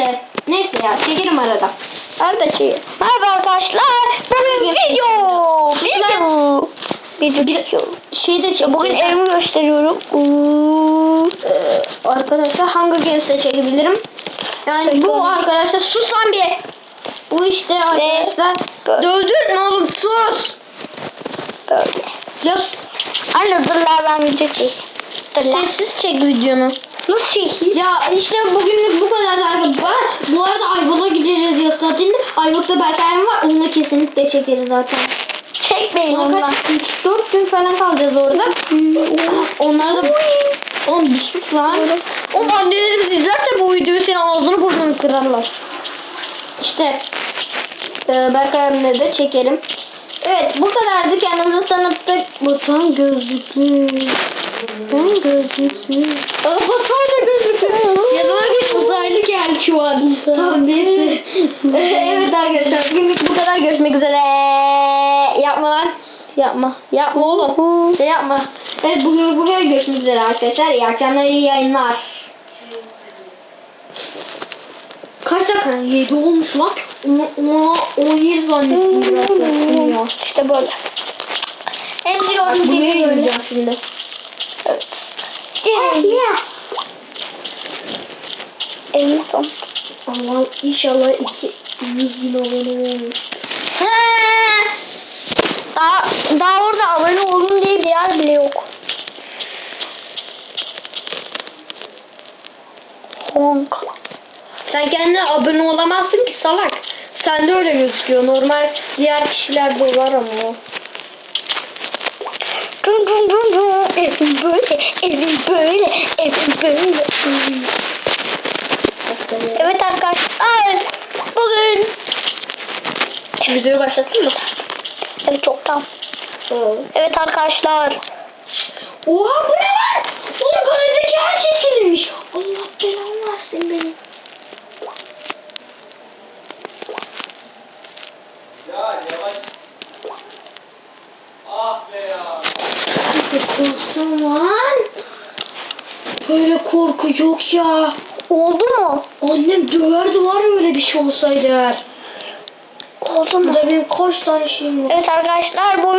de. Neyse ya çekerim arada. Arada şey. Merhaba arkadaşlar. Bugün video. Video. Video çekiyorum. Şey de çekeceğim. Bugün elimi gösteriyorum. Ee, arkadaşlar Hunger Games'te çekebilirim. Yani bu arkadaşlar sus lan bir. Bu işte arkadaşlar. Böyle. Dövdürtme oğlum sus. Böyle. Ya Anne dur la ben video çekeyim. Sessiz çek videonu. Nasıl çekeyim? Ya işte bugünlük bu Ayvalık'ta Berkay'ım var. Onunla kesinlikle çekeriz zaten. Çekmeyin ondan. kaç? 3-4 gün falan kalacağız orada. Onlar da... Oğlum bir sus lan. Oğlum annelerimiz izlerse bu videoyu senin ağzını burnunu kırarlar. İşte e, Berkay'ımla da çekerim. Evet bu kadardı kendimizi tanıttık. Batuhan gözlüklü. Ben gözlüklü. Batuhan da gözlüklü. Yanıma bir uzaylı geldi şu an. Tamam neyse. evet arkadaşlar bugünlük bu kadar görüşmek üzere. Yapma lan. Yapma. Yapma oğlum. Şey yapma. Evet bugün bu kadar görüşmek üzere arkadaşlar. İyi akşamlar iyi yayınlar. Kaç dakika? 7 olmuş lan. Ona 17 zannettim. İşte böyle. Gibi böyle. yayınlayacağım şimdi. Evet. En son. Allah inşallah 200 bin abone olmuş. Daha, daha orada abone olun diye bir yer bile yok. Honk. Sen kendine abone olamazsın ki salak. Sende öyle gözüküyor. Normal diğer kişilerde var ama. Dun dun dun dun. Evim böyle, evim böyle, evim böyle. Evet arkadaşlar. Bugün. Videoyu başlatayım mı? Evet çoktan. Evet arkadaşlar. Oha bu ne lan? Oğlum karadaki her şey silinmiş. Allah belanı versin benim. Ya yavaş. Ah be ya. Korktum lan. Böyle korku yok ya. Oldu mu? Annem döverdi var ya öyle bir şey olsaydı eğer. Oldu mu? Burada benim kaç tane şeyim var. Evet arkadaşlar bu